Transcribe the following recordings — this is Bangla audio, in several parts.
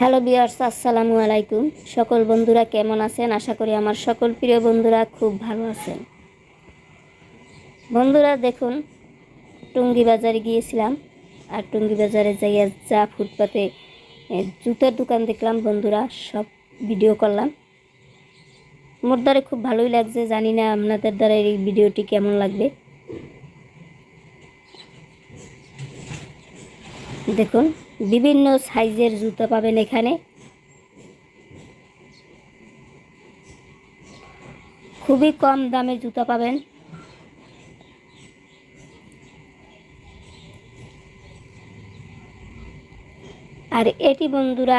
হ্যালো বিয়ার্স আসসালামু আলাইকুম। সকল বন্ধুরা কেমন আছেন? আশা করি আমার সকল প্রিয় বন্ধুরা খুব ভালো আছেন। বন্ধুরা, দেখুন, টুঙ্গি বাজারে গিয়েছিলাম আর টুঙ্গি বাজারে যাইয়া যা ফুটপাতে জুতার দোকান দেখলাম। বন্ধুরা, সব ভিডিও করলাম। মোর দ্বারা খুব ভালোই লাগছে। জানি না আপনাদের দ্বারা এই ভিডিওটি কেমন লাগবে। দেখুন, বিভিন্ন সাইজের জুতো পাবেন এখানে। খুবই কম দামে জুতো পাবেন। আর এটি বন্ধুরা,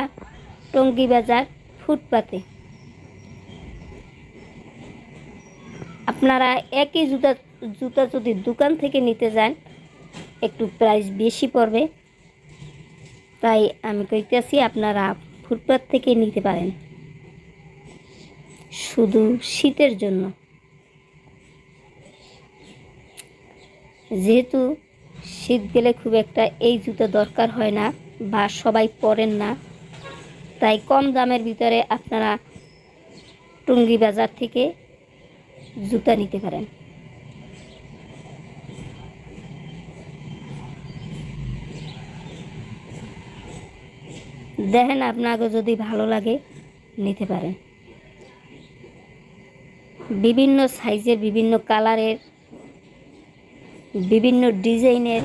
টঙ্গী বাজার ফুটপাতে। আপনারা একই জুতা জুতা যদি দোকান থেকে নিতে যান, একটু প্রাইস বেশি পড়বে। তাই আমি কইতেছি আপনারা ফুটপাত থেকে নিতে পারেন। শুধু শীতের জন্য। যেহেতু শীত গেলে খুব একটা এই জুতো দরকার হয় না বা সবাই পরেন না, তাই কম দামের ভিতরে আপনারা টুঙ্গি বাজার থেকে জুতা নিতে পারেন। দেখেন আপনাকে যদি ভালো লাগে, নিতে পারেন। বিভিন্ন সাইজের, বিভিন্ন কালারের, বিভিন্ন ডিজাইনের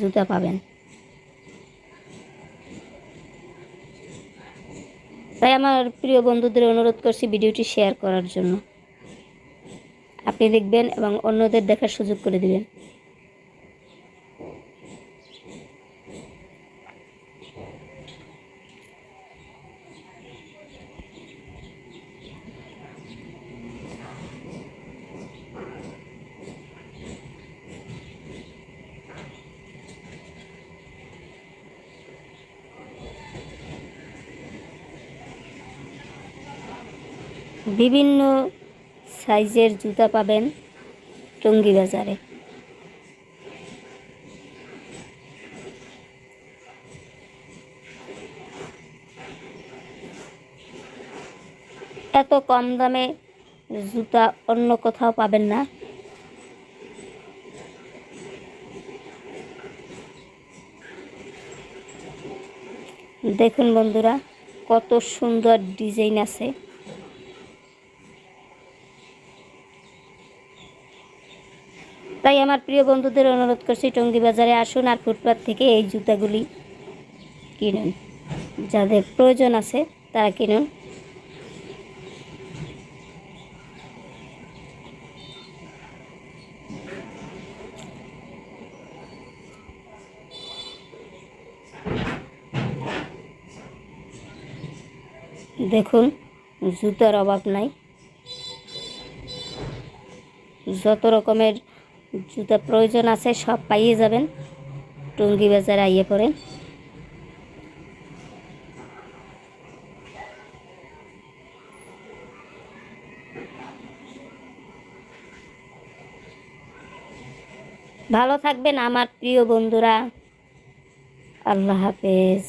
জুতা পাবেন। তাই আমার প্রিয় বন্ধুদের অনুরোধ করছি ভিডিওটি শেয়ার করার জন্য। আপনি দেখবেন এবং অন্যদের দেখার সুযোগ করে দিবেন। বিভিন্ন সাইজের জুতা পাবেন টঙ্গী বাজারে এত কম দামে জুতা অন্য কোথাও পাবেন না। দেখুন বন্ধুরা, কত সুন্দর ডিজাইন আছে। তাই আমার প্রিয় বন্ধুদের অনুরোধ করছি, টঙ্গি বাজারে আসুন আর ফুটপাত থেকে এই জুতাগুলি কিনুন। যাদের প্রয়োজন আছে, তারা কিনুন। দেখুন, জুতার অভাব নাই। যত রকমের জুতা প্রয়োজন আছে, সব পাইয়ে যাবেন। টুঙ্গি বাজারে আইয়ে পড়েন। ভালো থাকবেন আমার প্রিয় বন্ধুরা। আল্লাহ হাফেজ।